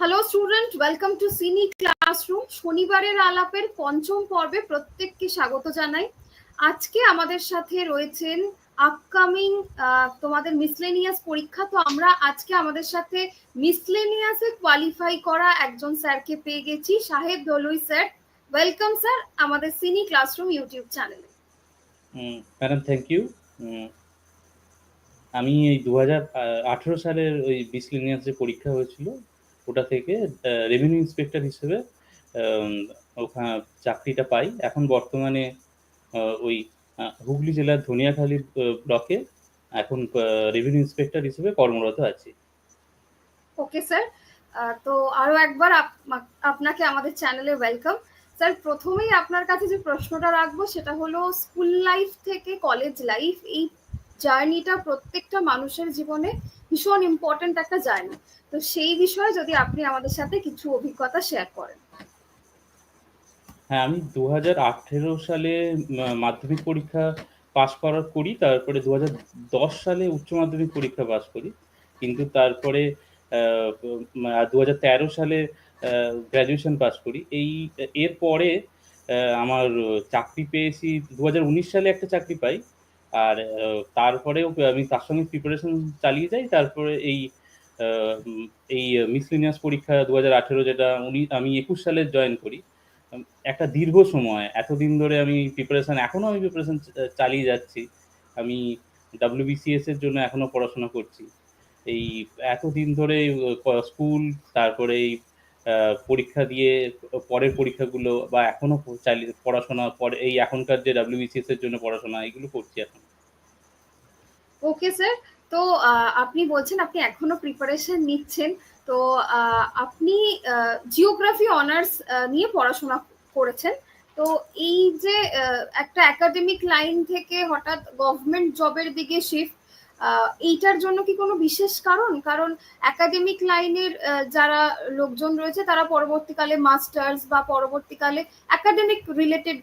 Hello student welcome to সিনি classroom শনিবারের আলাপের পঞ্চম পর্বে প্রত্যেককে স্বাগত জানাই। আজকে আমাদের সাথে রয়েছেন আপকামিং তোমাদের মিসলেনিয়াস পরীক্ষা। তো আমরা আজকে আমাদের সাথে মিসলেনিয়াসে কোয়ালিফাই করা একজন স্যারকে পেয়ে গেছি, সাহেব দলুই স্যার। ওয়েলকাম স্যার আমাদের সিনি ক্লাসরুম ইউটিউব চ্যানেলে ম্যাডাম থ্যাংক ইউ আমি এই দু হাজার আঠেরো সালের ওই মিসলেনিয়াস পরীক্ষা হয়েছিল। ওটা থেকে রেভিনিউ ইন্সপেক্টর হিসেবে ওখানে চাকরিটা পাই। এখন বর্তমানে ওই হুগলি জেলার ধনিয়াখালী ব্লকে এখন রেভিনিউ ইন্সপেক্টর হিসেবে কর্মরত আছি। ওকে স্যার তো আরও একবার আপনাকে আমাদের চ্যানেলে ওয়েলকাম স্যার প্রথমেই আপনার কাছে যে প্রশ্নটা রাখব, সেটা হলো স্কুল লাইফ থেকে কলেজ লাইফ এই জার্নিটা প্রত্যেকটা মানুষের জীবনে ভীষণ ইম্পর্টেন্ট একটা জার্নি তো সেই বিষয়ে যদি আপনি আমাদের সাথে কিছু অভিজ্ঞতা শেয়ার করেন। হ্যাঁ আমি দু হাজার আঠেরো সালে মাধ্যমিক পরীক্ষা পাস করার করি, তারপরে দু হাজার দশ সালে উচ্চ মাধ্যমিক পরীক্ষা পাস করি। কিন্তু তারপরে দু হাজার তেরো সালে গ্র্যাজুয়েশন পাস করি। এই, এরপরে আমার চাকরি পেয়েছি দু হাজার উনিশ সালে একটা চাকরি পাই। আর তারপরেও আমি তার সঙ্গে প্রিপারেশন চালিয়ে যাই। তারপরে এই এই মিসলিনিয়াস পরীক্ষা দু হাজার আঠেরো যেটা উনি, আমি একুশ সালে জয়েন করি। একটা দীর্ঘ সময়, এতদিন ধরে আমি প্রিপারেশন এখনও আমি প্রিপারেশন চালিয়ে যাচ্ছি। আমি ডাব্লিউবিসিএস এর জন্য এখনও পড়াশোনা করছি। এই এতদিন ধরে স্কুল তারপরে এই পরীক্ষা দিয়ে, পরের পরীক্ষাগুলো বা এখনও চালিয়ে পড়াশোনা, পরে, এই এখনকার যে ডাব্লিউবিসিএস এর জন্য পড়াশোনা, এগুলো করছি এখন। ওকে স্যার তো আপনি বলছেন আপনি এখনও প্রিপারেশন নিচ্ছেন। তো আপনি জিওগ্রাফি অনার্স নিয়ে পড়াশোনা করেছেন। তো, এই যে একটা একাডেমিক লাইন থেকে হঠাৎ গভর্নমেন্ট জবের দিকে শিফট এইটার জন্য কি কোনো বিশেষ কারণ? কারণ একাডেমিক লাইনের যারা লোকজন রয়েছে, তারা পরবর্তীকালে মাস্টার্স বা পরবর্তীকালে একাডেমিক রিলেটেড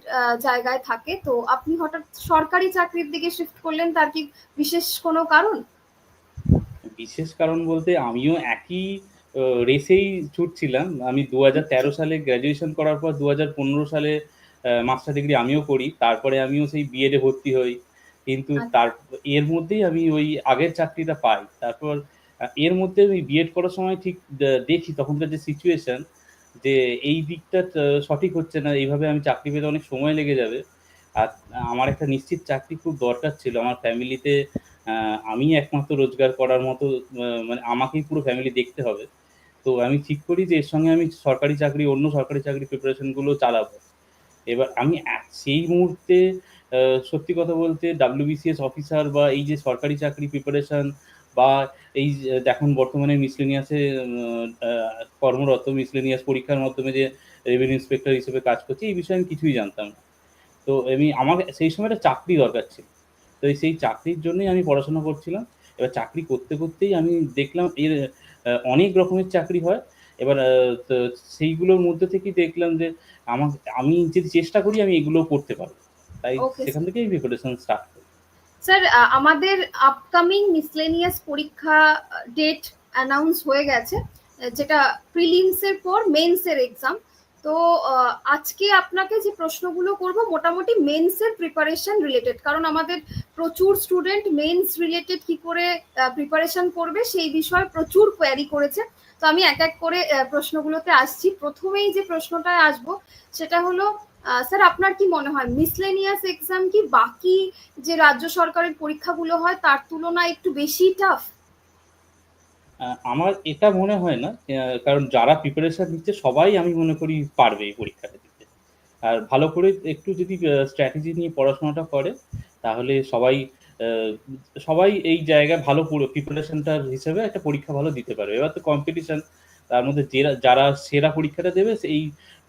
জায়গায় থাকে। তো আপনি হঠাৎ সরকারি চাকরির দিকে শিফট করলেন, তার কি বিশেষ কোনো কারণ? বিশেষ কারণ বলতে আমিও একই রেসেই ছুটছিলাম। আমি দু হাজার তেরো সালে গ্র্যাজুয়েশন করার পর দু হাজার পনেরো সালে মাস্টার ডিগ্রি আমিও করি। তারপরে আমিও সেই বিএডে ভর্তি হই। কিন্তু তার এর মধ্যেই আমি ওই আগের চাকরিটা পাই। তারপর এর মধ্যে ওই বিএড করার সময় ঠিক দেখি তখনকার যে সিচুয়েশন যে এই দিকটা সঠিক হচ্ছে না এইভাবে আমি চাকরি পেতে অনেক সময় লেগে যাবে। আর আমার একটা নিশ্চিত চাকরি খুব দরকার ছিল। আমার ফ্যামিলিতে আমি একমাত্র রোজগার করার মতো মানে আমাকেই পুরো ফ্যামিলি দেখতে হবে। তো আমি ঠিক করি যে এর সঙ্গে আমি সরকারি চাকরি অন্য সরকারি চাকরি প্রিপারেশনগুলো চালাবো। এবার আমি সেই মুহূর্তে সত্যি কথা বলতে ডাব্লিউবিসিএস অফিসার বা এই যে সরকারি চাকরি প্রিপারেশন বা এই এখন বর্তমানে মিসলেনিয়াসে কর্মরত মিসলেনিয়াস পরীক্ষার মাধ্যমে যে রেভিনিউ ইন্সপেক্টর হিসেবে কাজ করছি, এই বিষয়ে আমি কিছুই জানতাম না। তো আমি, আমার সেই সময় একটা চাকরি দরকার ছিল। তো সেই চাকরির জন্যই আমি পড়াশোনা করছিলাম। এবার চাকরি করতে করতেই আমি দেখলাম এর অনেক রকমের চাকরি হয়। এবার সেইগুলোর মধ্যে থেকেই দেখলাম যে আমার আমি যদি চেষ্টা করি, আমি এগুলো করতে পারব। তাই সেখান থেকেই প্রিপারেশন স্টার্ট স্যার আমাদের আপকামিং মিসলেনিয়াস পরীক্ষা ডেট অ্যানাউন্স হয়ে গেছে যেটা প্রিলিমসের পর মেন্সের এক্সাম তো আজকে আপনাকে যে প্রশ্নগুলো করব মোটামুটি মেন্সের প্রিপারেশন রিলেটেড কারণ আমাদের প্রচুর স্টুডেন্ট মেন্স রিলেটেড কি করে প্রিপারেশন করবে সেই বিষয়ে প্রচুর কোয়ারি করেছে। তো আমি এক এক করে প্রশ্নগুলোতে আসছি। প্রথমেই যে প্রশ্নটায় আসব, সেটা হলো স্যার আপনার কি মনে হয় মিসলেনিয়াস এক্সাম কি বাকি যে রাজ্য সরকারের পরীক্ষাগুলো হয়, তার তুলনায় একটু বেশি টাফ আমার এটা মনে হয় না কারণ যারা প্রিপারেশন নিচ্ছে, সবাই আমি মনে করি পারবে এই পরীক্ষাটা দিতে। আর ভালো করে একটু যদি স্ট্র্যাটেজি নিয়ে পড়াশোনাটা করে, তাহলে সবাই সবাই এই জায়গায় ভালো প্রিপারেশনটার হিসেবে একটা পরীক্ষা ভালো দিতে পারবে। এবার তো কম্পিটিশন তার মধ্যে যারা যারা সেরা পরীক্ষাটা দেবে সেই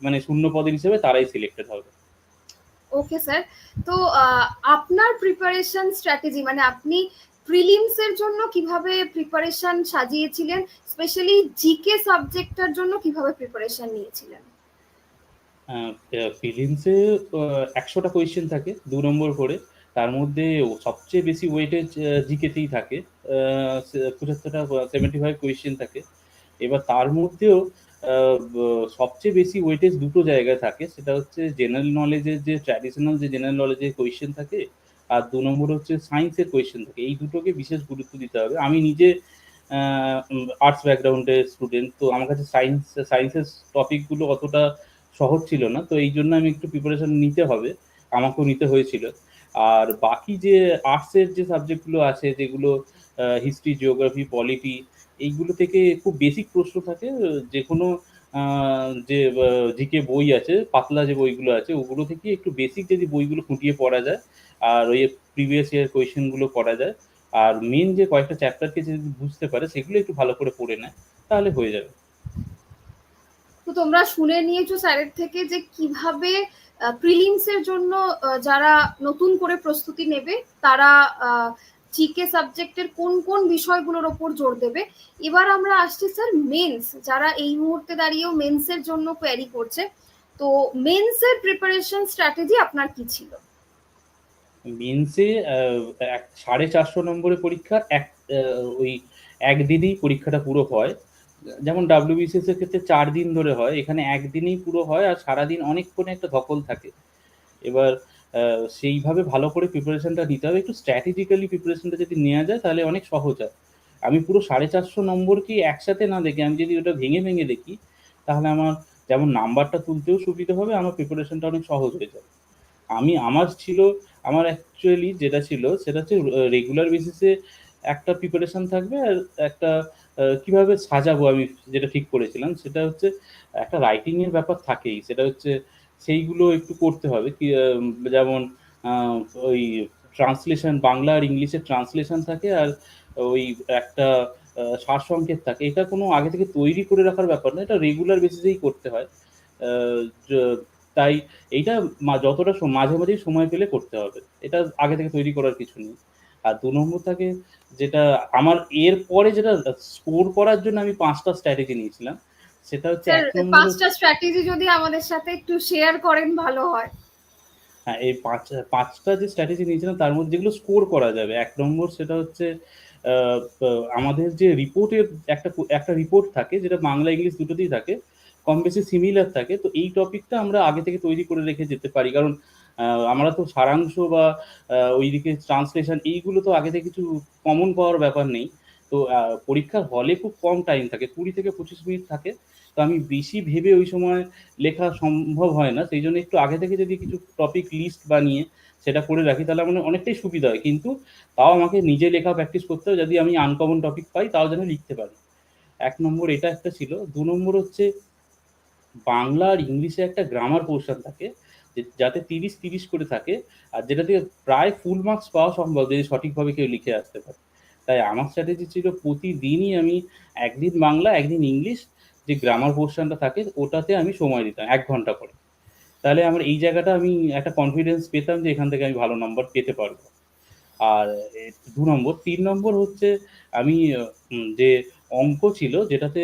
মানে শূন্য পদের হিসেবে তারাই সিলেক্টেড হবে। ওকে স্যার তো আপনার প্রিপারেশন স্ট্র্যাটেজি মানে আপনি প্রিলিমস এর জন্য কীভাবে প্রিপারেশন সাজিয়েছিলেন? স্পেশালি জিকে সাবজেক্টটার জন্য কীভাবে প্রিপারেশন নিয়েছিলেন? প্রিলিমসে একশোটা কোয়েশ্চেন থাকে দু নম্বর করে। তার মধ্যে সবচেয়ে বেশি ওয়েটেজ জিকেতেই থাকে পঁচাত্তরটা সেভেন্টি ফাইভ কোয়েশ্চেন থাকে। এবার তার মধ্যেও সবচেয়ে বেশি ওয়েটেজ দুটো জায়গায় থাকে, সেটা হচ্ছে জেনারেল নলেজের যে ট্র্যাডিশনাল যে জেনারেল নলেজের কোয়েশ্চেন থাকে, আর দু নম্বর হচ্ছে সায়েন্সের কোয়েশ্চেন থাকে। এই দুটোকে বিশেষ গুরুত্ব দিতে হবে। আমি নিজে আর্টস ব্যাকগ্রাউন্ডের স্টুডেন্ট তো আমার কাছে সায়েন্স সায়েন্সের টপিকগুলো অতটা সহজ ছিল না, তো এই জন্য আমি একটু প্রিপারেশন নিতে হবে। আমাকেও নিতে হয়েছিল। আর বাকি যে আর্টসের যে সাবজেক্টগুলো আছে, যেগুলো হিস্ট্রি জিওগ্রাফি পলিটি এইগুলো থেকে খুব বেসিক প্রশ্ন থাকে, যে কোনো যে জিকে বই আছে, পাতলা যে বইগুলো আছে, ওগুলো থেকে একটু বেসিক যদি বইগুলো খুঁটিয়ে পড়া যায়, আর ওই প্রিভিয়াস ইয়ার কোয়েশ্চেনগুলো করা যায়, আর মেন যে কয়েকটা চ্যাপ্টারকে যদি বুঝতে পারে, সেগুলো একটু ভালো করে পড়ে নেয়, তাহলে হয়ে যাবে। তো তোমরা শুনে নিয়েছো স্যারের থেকে যে কীভাবে প্রিলিমস এর জন্য যারা নতুন করে প্রস্তুতি নেবে, তারা জিকে সাবজেক্টের কোন কোন বিষয়গুলোর ওপর জোর দেবে। এবার আমরা আসছি স্যার মেন্স যারা এই মুহূর্তে দাঁড়িয়েও মেন্সের জন্য কোয়ারি করছে। তো মেন্সের প্রিপারেশন স্ট্র্যাটেজি আপনার কি ছিল? মেন্সে সাড়ে চারশো নম্বরের পরীক্ষা এক ওই একদিনই পরীক্ষাটা পুরো হয়। যেমন ডাব্লিউবিসিএস এর ক্ষেত্রে চার দিন ধরে হয়, এখানে একদিনেই পুরো হয় আর সারাদিন অনেকক্ষণ একটা ধকল থাকে। এবার সেইভাবে ভালো করে প্রিপারেশনটা নিতে হবে। একটু স্ট্র্যাটেজিক্যালি প্রিপারেশনটা যদি নেওয়া যায়, তাহলে অনেক সহজ হয়। আমি পুরো সাড়ে চারশো নম্বরকে একসাথে না দেখি? আমি যদি ওটা ভেঙে ভেঙে দেখি, তাহলে আমার যেমন নাম্বারটা তুলতেও সুবিধা হবে, আমার প্রিপারেশনটা অনেক সহজ হয়ে যাবে। আমি, আমার ছিল, আমার অ্যাকচুয়ালি যেটা ছিল, সেটা হচ্ছে রেগুলার বেসিসে একটা প্রিপারেশন থাকবে আর একটা কীভাবে সাজাবো আমি যেটা ঠিক করেছিলাম, সেটা হচ্ছে একটা রাইটিং এর ব্যাপার থাকেই, সেটা হচ্ছে সেইগুলো একটু করতে হবে কি যেমন ওই ট্রান্সলেশন বাংলা আর ইংলিশের ট্রান্সলেশন থাকে আর ওই একটা সারসংক্ষেপ থাকে। এটা কোনো আগে থেকে তৈরি করে রাখার ব্যাপার না, এটা রেগুলার বেসিসেই করতে হয়। তাই এইটা যতটা মাঝে মাঝেই সময় পেলে করতে হবে। এটা আগে থেকে তৈরি করার কিছু নেই। আর দু নম্বর থাকে যেটা আমার এর পরে যেটা স্কোর করার জন্য আমি পাঁচটা স্ট্র্যাটেজি নিয়েছিলাম সেটা হচ্ছে পাঁচটা স্ট্র্যাটেজি যদি আমাদের সাথে একটু শেয়ার করেন ভালো হয়। হ্যাঁ এই পাঁচ পাঁচটা যে স্ট্র্যাটেজি নিয়েছিলাম তার মধ্যে যেগুলো স্কোর করা যাবে। এক নম্বর সেটা হচ্ছে আমাদের যে রিপোর্টের একটা একটা রিপোর্ট থাকে যেটা বাংলা ইংলিশ দুটোতেই থাকে কম বেশি সিমিলার থাকে তো এই টপিকটা আমরা আগে থেকে তৈরি করে রেখে যেতে পারি। কারণ আমরা তো সারাংশ বা ওইদিকে ট্রান্সলেশন এইগুলো তো আগে থেকে কিছু কমন পাওয়ার ব্যাপার নেই। তো পরীক্ষার হলে খুব কম টাইম থাকে, কুড়ি থেকে পঁচিশ মিনিট থাকে। তো আমি বেশি ভেবে ওই সময় লেখা সম্ভব হয় না। সেই জন্য একটু আগে থেকে যদি কিছু টপিক লিস্ট বানিয়ে সেটা করে রাখি, তাহলে আমার অনেকটাই সুবিধা হয়। কিন্তু তাও আমাকে নিজে লেখা প্র্যাকটিস করতে হবে যদি আমি আনকমন টপিক পাই, তাও যেন লিখতে পারি। এক নম্বর এটা একটা ছিল। দু নম্বর হচ্ছে, বাংলা আর ইংলিশে একটা গ্রামার পোর্শন থাকে। যাতে তিরিশ তিরিশ করে থাকে, আর যেটা থেকে প্রায় ফুল মার্কস পাওয়া সম্ভব যদি সঠিকভাবে কেউ লিখে আসতে পারে। তাই আমার স্ট্র্যাটেজি ছিল প্রতিদিনই আমি একদিন বাংলা, একদিন ইংলিশ যে গ্রামার পোর্শনটা থাকে, ওটাতে আমি সময় দিতাম, এক ঘণ্টা করে। তাহলে আমার এই জায়গাটা আমি একটা কনফিডেন্স পেতাম যে এখান থেকে আমি ভালো নম্বর পেতে পারব। আর দু নম্বর, তিন নম্বর হচ্ছে আমি যে অঙ্ক ছিল, যেটাতে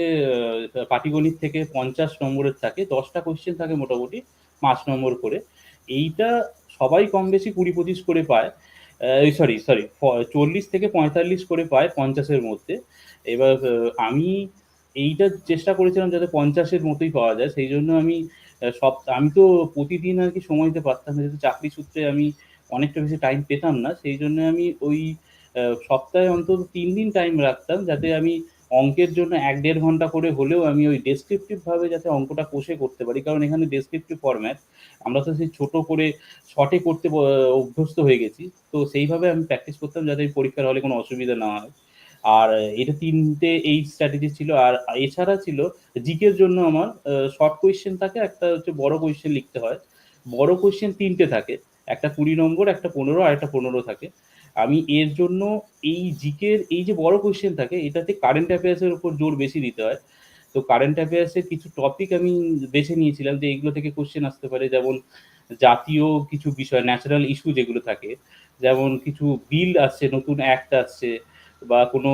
পাটিগণিত থেকে পঞ্চাশ নম্বরের থাকে, দশটা কোয়েশ্চেন থাকে মোটামুটি পাঁচ নম্বর করে। এইটা সবাই কম বেশি কুড়ি পঁচিশ করে পায় সরি সরি চল্লিশ থেকে পঁয়তাল্লিশ করে পায় পঞ্চাশের মধ্যে। এবার আমি এইটা চেষ্টা করেছিলাম যাতে পঞ্চাশের মতোই পাওয়া যায়। সেই জন্য আমি সব, আমি তো প্রতিদিন আর কি সময় দিতে পারতাম না। যেহেতু চাকরি সূত্রে আমি অনেকটা বেশি টাইম পেতাম না। সেই জন্য আমি ওই সপ্তাহে অন্তত তিন দিন টাইম রাখতাম যাতে আমি অঙ্কের জন্য এক দেড় ঘণ্টা করে হলেও আমি ওই ডেসক্রিপটিভ ভাবে যাতে অঙ্কটা কষে করতে পারি। কারণ এখানে ডেসক্রিপটিভ ফরম্যাট আমরা তো সেই ছোট করে শর্টে করতে অভ্যস্ত হয়ে গেছি। তো সেইভাবে আমি প্র্যাকটিস করতাম যাতে পরীক্ষার হলে কোনো অসুবিধা না হয়। আর এটা তিনটে এই স্ট্র্যাটেজি ছিল। আর এছাড়া ছিল জিকের জন্য আমার শর্ট কোয়েশ্চেন থাকে, একটা হচ্ছে বড় কোয়েশ্চেন লিখতে হয়। বড় কোয়েশ্চেন তিনটে থাকে। একটা কুড়ি নম্বর, একটা পনেরো, আর একটা পনেরো থাকে। আমি এর জন্য এই জিকের, এই যে বড় কোয়েশ্চেন থাকে, এটাতে কারেন্ট অ্যাফেয়ার্সের উপর জোর বেশি দিতে হয়। তো কারেন্ট অ্যাফেয়ার্সের কিছু টপিক আমি বেছে নিয়েছিলাম যে এগুলো থেকে কোশ্চেন আসতে পারে। যেমন জাতীয় কিছু বিষয় ন্যাচারাল ইস্যু যেগুলো থাকে, যেমন কিছু বিল আসছে, নতুন অ্যাক্ট আসছে, বা কোনো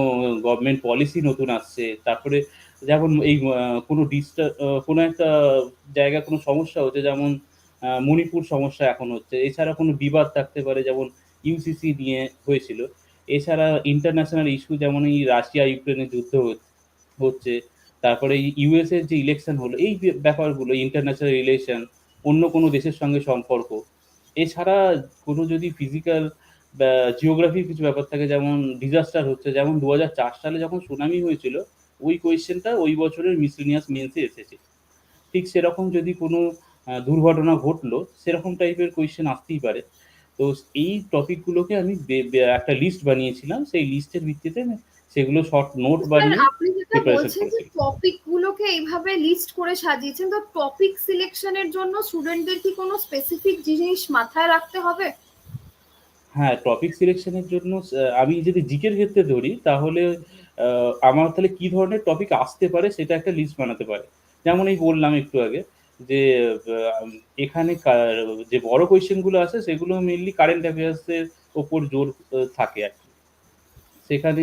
গভর্নমেন্ট পলিসি নতুন আসছে। তারপরে যেমন এই কোনো ডিস্টার কোনো একটা জায়গায় কোনো সমস্যা হচ্ছে, যেমন মণিপুর সমস্যা এখন হচ্ছে। এছাড়া কোনো বিবাদ থাকতে পারে, যেমন ইউসিসি নিয়ে হয়েছিল। এছাড়া ইন্টারন্যাশনাল ইস্যু যেমন এই রাশিয়া ইউক্রেনের যুদ্ধ হচ্ছে- তারপরে ইউএস এর যে ইলেকশন হলো, এই ব্যাপারগুলো ইন্টারন্যাশনাল রিলেশন অন্য কোনো দেশের সঙ্গে সম্পর্ক, এছাড়া কোনো যদি ফিজিক্যাল জিওগ্রাফির কিছু ব্যাপার থাকে, যেমন ডিজাস্টার হচ্ছে, যেমন দু হাজার চার সালে যখন সুনামি হয়েছিল, ওই কোয়েশ্চেনটা ওই বছরের মিসলিনিয়াস মেন্সে এসেছে। ঠিক সেরকম যদি কোনো দুর্ঘটনা ঘটলো, সেরকম টাইপের কোয়েশ্চেন আসতেই পারে। তো এই টপিকগুলোকে আমি একটা লিস্ট বানিয়েছিলাম। সেই লিস্টের ভিত্তিতে সেগুলো শর্ট নোট বানিয়ে আপনি যেটা বলছেন যে করেছি। টপিক গুলোকে এইভাবে লিস্ট করে সাজিয়েছেন তো টপিক সিলেকশনের জন্য স্টুডেন্টদের কি কোনো স্পেসিফিক জিনিস মাথায় রাখতে হবে? হ্যাঁ টপিক সিলেকশনের জন্য আমি যদি জিকের ক্ষেত্রে ধরি তাহলে আমার তাহলে কি ধরনের টপিক আসতে পারে সেটা একটা লিস্ট বানাতে পারে। যেমন এই বললাম একটু আগে যে এখানে যে বড় কোয়েশ্চেনগুলো আছে সেগুলো মেনলি কারেন্ট অ্যাফেয়ার্সের ওপর জোর থাকে আর কি। সেখানে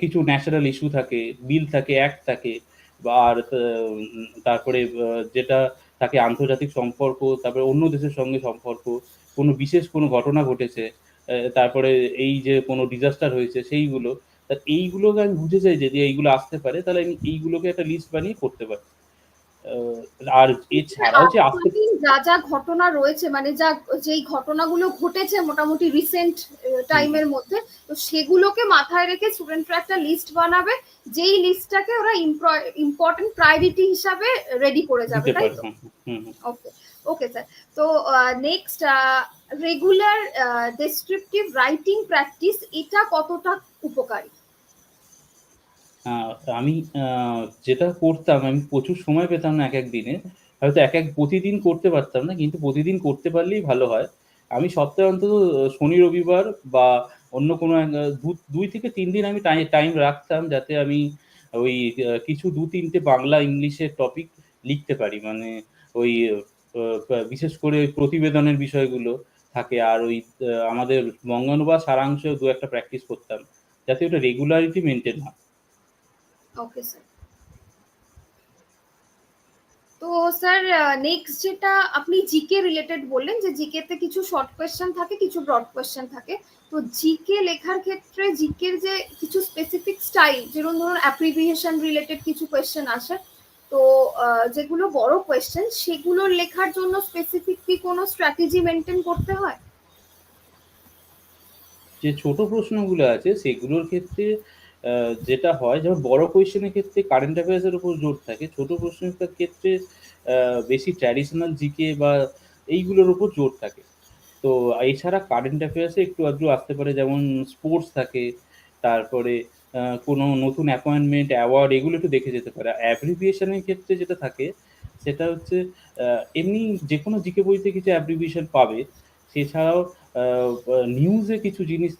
কিছু ন্যাচারাল ইস্যু থাকে বিল থাকে অ্যাক্ট থাকে, বা আর তারপরে যেটা থাকে আন্তর্জাতিক সম্পর্ক, তারপরে অন্য দেশের সঙ্গে সম্পর্ক, কোনো বিশেষ কোনো ঘটনা ঘটেছে তারপরে এই যে কোনো ডিজাস্টার হয়েছে সেইগুলো, তা এইগুলোকে আমি বুঝে যাই যদি এইগুলো আসতে পারে, তাহলে আমি এইগুলোকে একটা লিস্ট বানিয়ে করতে পারি আর এছাড়াও যে আন্তর্জাতিক যা যা ঘটনা রয়েছে মানে যা যেই ঘটনাগুলো ঘটেছে মোটামুটি রিসেন্ট টাইমের মধ্যে তো সেগুলোকে মাথায় রেখে স্টুডেন্টরা একটা লিস্ট বানাবে যেই লিস্টটাকে ওরা ইম্পর্টেন্ট প্রায়োরিটি হিসাবে রেডি করে যাবে তাই তো। ওকে ওকে স্যার তো next regular descriptive writing practice এটা কতটা উপকারী? আমি যেটা করতাম, আমি প্রচুর সময় পেতাম না এক এক দিনে। হয়তো এক এক প্রতিদিন করতে পারতাম না, কিন্তু প্রতিদিন করতে পারলেই ভালো হয়। আমি সপ্তাহে অন্তত শনি, রবিবার বা অন্য কোনো দুই থেকে তিন দিন আমি টাইম রাখতাম যাতে আমি ওই কিছু দু, তিনটে বাংলা, ইংলিশের টপিক লিখতে পারি। মানে ওই বিশেষ করে প্রতিবেদনের বিষয়গুলো থাকে। আর ওই আমাদের বঙ্গানুবাদ সারাংশ দু একটা প্র্যাকটিস করতাম। যাতে ওটা রেগুলারিটি মেনটেন হয়। ওকে স্যার তো স্যার নেক্সট যেটা আপনি জিকে রিলেটেড বললেন যে জিকে তে কিছু শর্ট কোয়েশ্চেন থাকে, কিছু ব্রড কোয়েশ্চেন থাকে। তো জিকে লেখার ক্ষেত্রে জিকের যে কিছু স্পেসিফিক স্টাইল যেরকম ধরুন অ্যাপ্রিভিয়েশন রিলেটেড কিছু কোয়েশ্চেন আসে, তো যেগুলো বড় কোয়েশ্চেন সেগুলো লেখার জন্য স্পেসিফিক কি কোনো স্ট্র্যাটেজি মেনটেন করতে হয়? যে ছোট প্রশ্নগুলো আছে, সেগুলোর ক্ষেত্রে যেটা হয়, যেমন বড় কোয়েশ্চেনের ক্ষেত্রে কারেন্ট অ্যাফেয়ার্সের উপর জোর থাকে, ছোট প্রশ্নের ক্ষেত্রে বেশি ট্র্যাডিশনাল জিকে বা এইগুলোর উপর জোর থাকে। তো এছাড়া কারেন্ট অ্যাফেয়ার্সে একটু আধটু আসতে পারে, যেমন স্পোর্টস থাকে, তারপরে কোনো নতুন অ্যাপয়েন্টমেন্ট অ্যাওয়ার্ড এগুলো একটু দেখে যেতে পারে। অ্যাব্রিভিয়েশনের ক্ষেত্রে যেটা থাকে, সেটা হচ্ছে এমনি যে কোনো জিকে বইতে কিছু অ্যাব্রিভিয়েশন পাবে, সেছাড়াও নিউজে কিছু জিনিস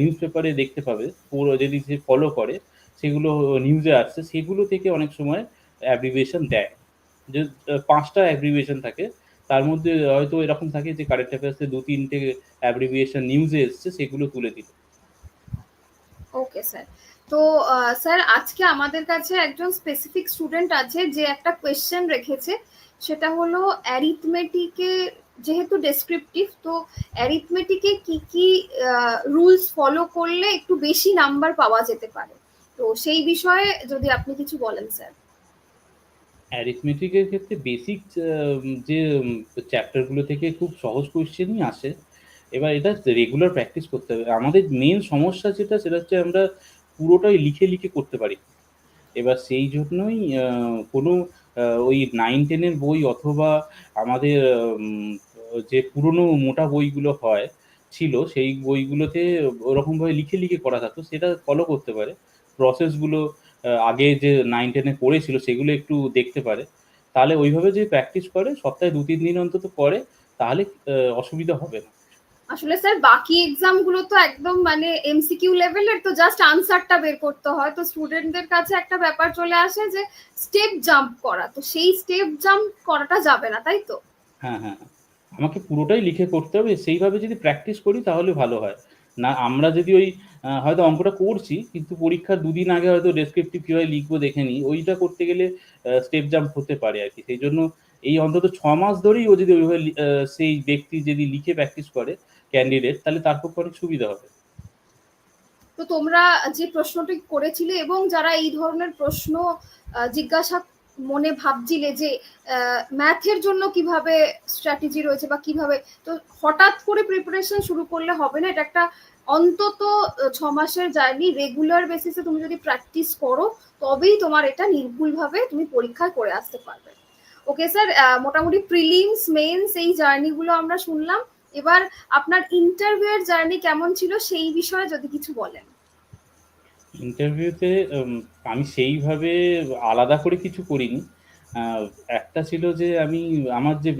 নিউজ পেপারে দেখতে পাবে। পুরো যদি সে ফলো করে, সেগুলো নিউজে আসছে, সেগুলো থেকে অনেক সময় অ্যাব্রিভিয়েশন দেয়। যে পাঁচটা অ্যাব্রিভিয়েশন থাকে, তার মধ্যে হয়তো এরকম থাকে যে কারেন্ট অ্যাফেয়ার্সে দু তিনটে অ্যাব্রিভিয়েশন নিউজে এসছে, সেগুলো তুলে দিল। ওকে স্যার তো স্যার আজকে আমাদের কাছে একজন স্পেসিফিক স্টুডেন্ট আছে, যে একটা কোয়েশ্চেন রেখেছে, সেটা হলো অ্যারিথমেটিকে যেহেতু ডেসক্রিপটিভ তো অ্যারিথমেটিকে কি কি রুলস ফলো করলে একটু বেশি নাম্বার পাওয়া যেতে পারে? তো সেই বিষয়ে যদি আপনি কিছু বলেন স্যার অ্যারিথমেটিকের ক্ষেত্রে বেসিক যে চ্যাপ্টারগুলো থেকে খুব সহজ কোয়েশ্চেনই আসে। এবার এটা রেগুলার প্র্যাকটিস করতে হবে। আমাদের মেন সমস্যা যেটা, সেটা হচ্ছে আমরা পুরোটাই লিখে লিখে করতে পারি। এবার সেই জন্যই কোনো ওই নাইন টেনের বই অথবা আমাদের যে পুরনো মোটা বইগুলো হয় ছিল সেই বইগুলোতে ওরকমভাবে লিখে লিখে করা থাকতো। সেটা ফলো করতে পারে। প্রসেসগুলো আগে যে নাইন টেনে পড়েছিল সেগুলো একটু দেখতে পারে। তাহলে ওইভাবে যে প্র্যাকটিস করে সপ্তাহে দু তিন দিন অন্তত করে তাহলে অসুবিধা হবে না। আসলে স্যার বাকি এক্সামগুলো তো একদম মানে এমসিকিউ লেভেলের তো জাস্ট আনসারটা বের করতে হয়। তো স্টুডেন্টদের কাছে একটা ব্যাপার চলে আসে যে স্টেপ জাম্প করা। তো সেই স্টেপ জাম্প করাটা যাবে না তাই তো? হ্যাঁ হ্যাঁ হ্যাঁ। আমাকে পুরোটাই লিখে করতে হবে, সেইভাবে যদি প্র্যাকটিস করি তাহলে ভালো হয়। না, আমরা যদি ওই হয়তো অঙ্কটা করছি, কিন্তু পরীক্ষার দুদিন আগে হয়তো ডেসক্রিপটিভ কীভাবে লিখব দেখে নিই, ওইটা করতে গেলে স্টেপ জাম্প হতে পারে আর কি। সেই জন্য এই অন্তত ছ মাস ধরেই ও যদি ওইভাবে সেই ব্যক্তি যদি লিখে প্র্যাকটিস করে ক্যান্ডিডেট তাহলে তার পক্ষে অনেক সুবিধা হবে। তো তোমরা যে প্রশ্নটি করেছিলে এবং যারা এই ধরনের প্রশ্ন জিজ্ঞাসা মনে ভাবছিলে যে ম্যাথের জন্য কীভাবে স্ট্র্যাটেজি রয়েছে বা কীভাবে? তো হঠাৎ করে প্রিপারেশন শুরু করলে হবে না? এটা একটা অন্তত ছ মাসের জার্নি রেগুলার বেসিসে তুমি যদি প্র্যাকটিস করো, তবেই তোমার এটা নির্ভুলভাবে তুমি পরীক্ষায় করে আসতে পারবে। ওকে স্যার মোটামুটি প্রিলিমস মেন্স এই জার্নিগুলো আমরা শুনলাম। এবার আপনার ইন্টারভিউ এর জার্নি কেমন ছিল সেই বিষয়ে যদি কিছু বলেন। ইন্টারভিউতে আমি সেইভাবে আলাদা করে কিছু করিনি। একটা ছিল যে আমি, আমার যে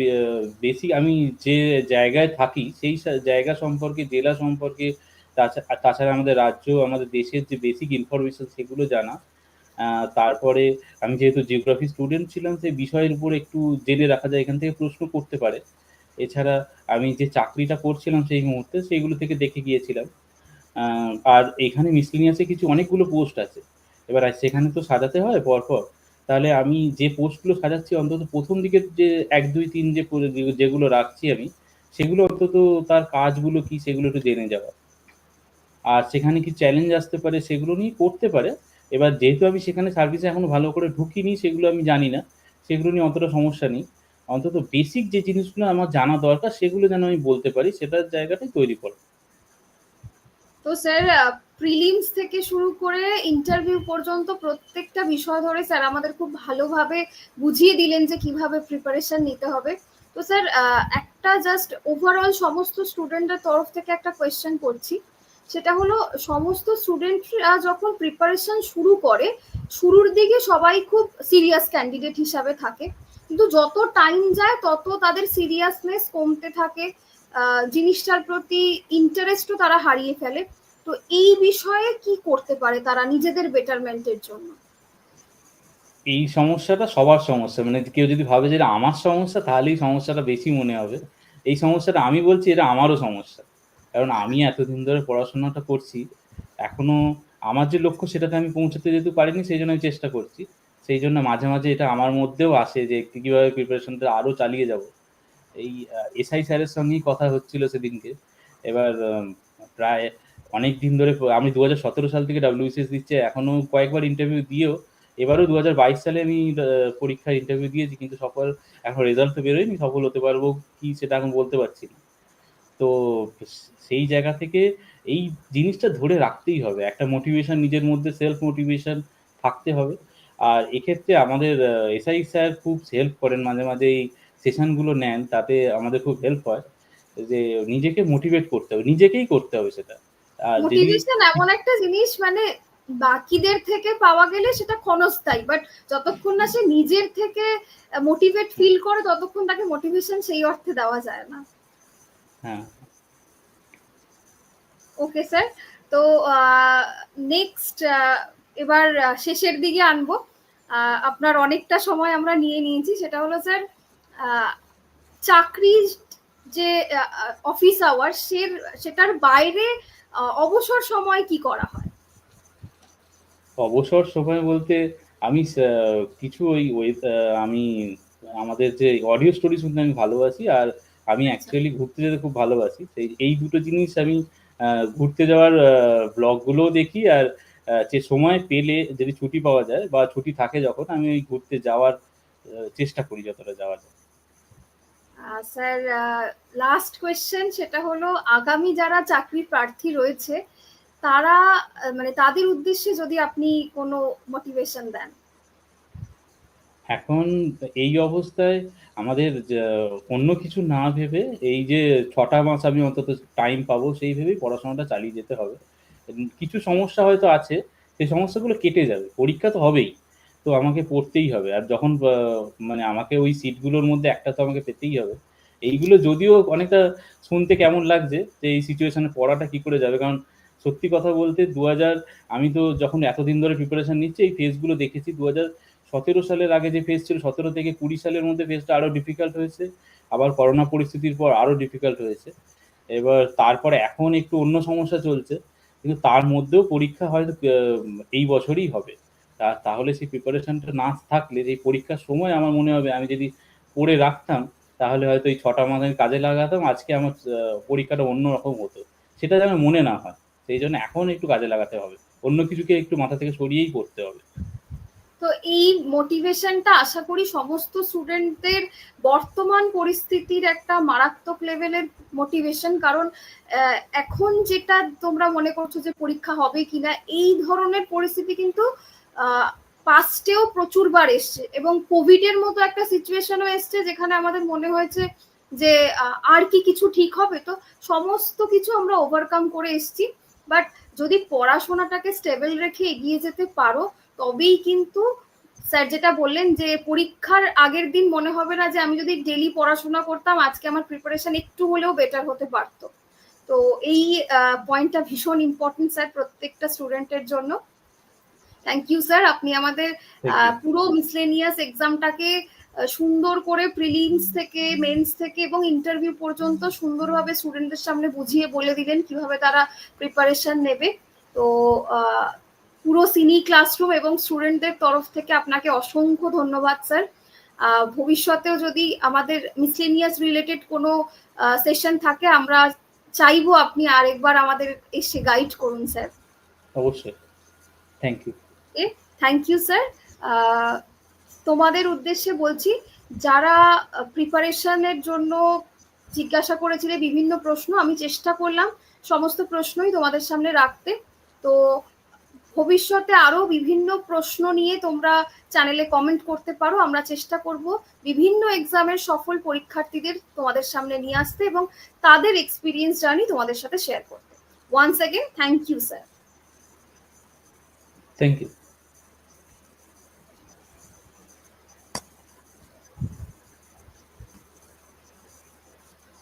বেসিক, আমি যে জায়গায় থাকি, সেই জায়গা সম্পর্কে, জেলা সম্পর্কে, তাছা- তাছাড়া আমাদের রাজ্য, আমাদের দেশের যে বেসিক ইনফরমেশন সেগুলো জানা। তারপরে আমি যেহেতু জিওগ্রাফি স্টুডেন্ট ছিলাম, সেই বিষয়ের উপর একটু জেনে রাখা যায়, এখান থেকে প্রশ্ন করতে পারে। এছাড়া আমি যে চাকরিটা করছিলাম সেই মুহূর্তে সেইগুলো থেকে দেখে গিয়েছিলাম। আর এখানে মিসলিনিয়াসে কিছু অনেকগুলো পোস্ট আছে। এবার সেখানে তো সাজাতে হয় পরপর। তাহলে আমি যে পোস্টগুলো সাজাচ্ছি, অন্তত প্রথম দিকের যে এক, দুই, তিন যে যেগুলো রাখছি আমি, সেগুলো অন্তত তার কাজগুলো কি, সেগুলো একটু জেনে যাওয়া আর সেখানে কি চ্যালেঞ্জ আসতে পারে, সেগুলো নিয়ে করতে পারে। এবার যেহেতু আমি সেখানে সার্ভিসে এখনও ভালো করে ঢুকিনি, সেগুলো আমি জানি না। সেগুলো নিয়ে অতটা সমস্যা নেই। অন্তত বেসিক যে জিনিসগুলো আমার জানা দরকার, সেগুলো যেন আমি বলতে পারি, সেটার জায়গাটাই তৈরি করা। তো স্যার প্রিলিমস থেকে শুরু করে ইন্টারভিউ পর্যন্ত প্রত্যেকটা বিষয় ধরে স্যার আমাদের খুব ভালোভাবে বুঝিয়ে দিলেন যে কীভাবে প্রিপারেশন নিতে হবে। তো স্যার একটা জাস্ট ওভারঅল সমস্ত স্টুডেন্টের তরফ থেকে একটা কোয়েশ্চেন করছি। সেটা হলো, সমস্ত স্টুডেন্টরা যখন প্রিপারেশন শুরু করে, শুরুর দিকে সবাই খুব সিরিয়াস ক্যান্ডিডেট হিসাবে থাকে। কিন্তু যত টাইম যায়, তত তাদের সিরিয়াসনেস কমতে থাকে। জিনিসটার প্রতি ইন্টারেস্টও তারা হারিয়ে ফেলে। তো এই বিষয়ে কি করতে পারে তারা নিজেদের বেটারমেন্টের জন্য? এই সমস্যাটা সবার সমস্যা। মানে কেউ যদি ভাবে যে আমার সমস্যা, তাহলেই সমস্যাটা বেশি মনে হবে। এই সমস্যাটা আমি বলছি এটা আমারও সমস্যা। কারণ আমি এতদিন ধরে পড়াশোনাটা করছি, এখনও আমার যে লক্ষ্য সেটাতে আমি পৌঁছাতে যেতে পারিনি, সেই জন্য আমি চেষ্টা করছি। সেই জন্য মাঝে মাঝে এটা আমার মধ্যেও আসে যে, কীভাবে প্রিপারেশনটা আরও চালিয়ে যাব। এই এসআই স্যারের সঙ্গেই কথা হচ্ছিল সেদিনকে। এবার প্রায় অনেক দিন ধরে আমি দু হাজার সতেরো সাল থেকে ডাব্লিউসিএস দিচ্ছে এখনও কয়েকবার ইন্টারভিউ দিয়েও, এবারও দু হাজার বাইশ সালে আমি পরীক্ষার ইন্টারভিউ দিয়েছি, কিন্তু সফল, এখন রেজাল্ট তো বেরোয়নি, সফল হতে পারব কি সেটা এখন বলতে পারছি না। তো সেই জায়গা থেকে এই জিনিসটা ধরে রাখতেই হবে, একটা মোটিভেশন নিজের মধ্যে সেলফ মোটিভেশন থাকতে হবে। আর এক্ষেত্রে আমাদের এসআই স্যার খুব হেল্প করেন, মাঝে মাঝে এই সেশনগুলো নেন তাতে আমাদের খুব হেল্প হয়। যে নিজেকে মোটিভেট করতে হবে নিজেকেই করতে হবে সেটা। মোটিভেশন এমন একটা জিনিস মানে বাকিদের থেকে পাওয়া গেলে সেটা ক্ষণস্থায়ী বাট যতক্ষণ না সে নিজের থেকে মোটিভেট ফিল করে ততক্ষণ তাকে মোটিভেশন সেই অর্থে দেওয়া যায় না। হ্যাঁ। ওকে স্যার তো নেক্সট এবার শেষের দিকে আনব। আপনার অনেকটা সময় আমরা নিয়ে নিয়েছি সেটা হলো স্যার চাকরির যে অফিস আওয়ার সে সেটার বাইরে অবসর সময় কি করা হয়? অবসর সময় বলতে আমি কিছু ওই আমি আমাদের যে অডিও স্টোরি শুনতে আমি ভালোবাসি আর আমি অ্যাকচুয়ালি ঘুরতে যেতে খুব ভালোবাসি। সেই এই দুটো জিনিস আমি ঘুরতে যাওয়ার ব্লগগুলোও দেখি আর যে সময় পেলে যদি ছুটি পাওয়া যায় বা ছুটি থাকে যখন আমি ওই ঘুরতে যাওয়ার চেষ্টা করি যতটা যাওয়া যায়। স্যার লাস্ট কোয়েশ্চেন সেটা হলো, আগামী যারা চাকরি প্রার্থী রয়েছে, তারা মানে তাদের উদ্দেশ্যে যদি আপনি কোনো মোটিভেশন দেন। এখন এই অবস্থায় আমাদের অন্য কিছু না ভেবে, এই যে ছটা মাস আমি অন্তত টাইম পাবো, সেই ভেবেই পড়াশোনাটা চালিয়ে যেতে হবে। কিছু সমস্যা হয়তো আছে, সেই সমস্যাগুলো কেটে যাবে, পরীক্ষা তো হবেই। তো আমাকে পড়তেই হবে। আর যখন মানে আমাকে ওই সিটগুলোর মধ্যে একটা তো আমাকে পেতেই হবে। এইগুলো যদিও অনেকটা শুনতে কেমন লাগছে যে এই সিচুয়েশনে পড়াটা কি করে যাবে? কারণ সত্যি কথা বলতে দু হাজার আমি তো যখন এতদিন ধরে প্রিপারেশন নিচ্ছি, এই ফেজগুলো দেখেছি। দু সতেরো সালের আগে যে ফেজ ছিল, সতেরো থেকে কুড়ি সালের মধ্যে ফেজটা আরও ডিফিকাল্ট হয়েছে। আবার করোনা পরিস্থিতির পর আরও ডিফিকাল্ট হয়েছে। এবার তারপরে এখন একটু অন্য সমস্যা চলছে। কিন্তু তার মধ্যেও পরীক্ষা হয়তো এই বছরই হবে। তাহলে সেই প্রিপারেশনটা না থাকলে, এই পরীক্ষার সময় আমার মনে হবে আমি যদি পড়ে রাখতাম, তাহলে হয়তো এই ছটা মাস আমি কাজে লাগাতাম, আজকে আমার পরীক্ষাটা অন্যরকম হতো। সেটা যেন মনে না হয়। সেই জন্য এখন একটু কাজে লাগাতে হবে। অন্য কিছুকে একটু মাথা থেকে সরিয়েই পড়তে হবে। তো এই মোটিভেশনটা আশা করি সমস্ত স্টুডেন্টদের বর্তমান পরিস্থিতির একটা মারাত্মক লেভেলের মোটিভেশন কারণ এখন যেটা তোমরা মনে করছ যে পরীক্ষা হবে কিনা, এই ধরনের পরিস্থিতি কিন্তু পাস্টেও প্রচুরবার এসছে এবং কোভিড এর মতো একটা সিচুয়েশনও এসছে যেখানে আমাদের মনে হয়েছে যে আর কি কিছু ঠিক হবে? তো সমস্ত কিছু আমরা ওভারকাম করে এসছি। বাট যদি পড়াশোনাটাকে স্টেবল রেখে এগিয়ে যেতে পারো, তবেই কিন্তু স্যার যেটা বললেন যে, পরীক্ষার আগের দিন মনে হবে না যে, আমি যদি ডেলি পড়াশোনা করতাম, আজকে আমার প্রিপারেশন একটু হলেও বেটার হতে পারতো। তো এই পয়েন্টটা ভীষণ ইম্পর্টেন্ট স্যার প্রত্যেকটা স্টুডেন্টের জন্য। থ্যাংক ইউ স্যার আপনি আমাদের. পুরো মিসলেনিয়াস এক্সামটাকে সুন্দর করে প্রিলিমস থেকে মেন্স থেকে এবং ইন্টারভিউ পর্যন্ত সুন্দরভাবে স্টুডেন্টদের সামনে বুঝিয়ে বলে দিলেন কীভাবে তারা প্রিপারেশন নেবে। তো পুরো সিনি ক্লাসরুম এবং স্টুডেন্টদের তরফ থেকে আপনাকে অসংখ্য ধন্যবাদ স্যার ভবিষ্যতেও যদি আমাদের মিসলেনিয়াস রিলেটেড কোনো সেশন থাকে আমরা চাইব আপনি আরেকবার আমাদের এসে গাইড করুন স্যার অবশ্যই। Thank you thank you sir তোমাদের উদ্দেশ্যে বলছি, যারা প্রিপারেশনের জন্য জিজ্ঞাসা করেছিলে বিভিন্ন প্রশ্ন, আমি চেষ্টা করলাম সমস্ত প্রশ্নই তোমাদের সামনে রাখতে। তো, ভবিষ্যতে আরও বিভিন্ন প্রশ্ন নিয়ে তোমরা চ্যানেলে কমেন্ট করতে পারো, আমরা চেষ্টা করব বিভিন্ন এক্সামের সফল পরীক্ষার্থীদের তোমাদের সামনে নিয়ে আসতে এবং তাদের এক্সপিরিয়েন্স জানি তোমাদের সাথে শেয়ার করতে। Once again thank you sir thank you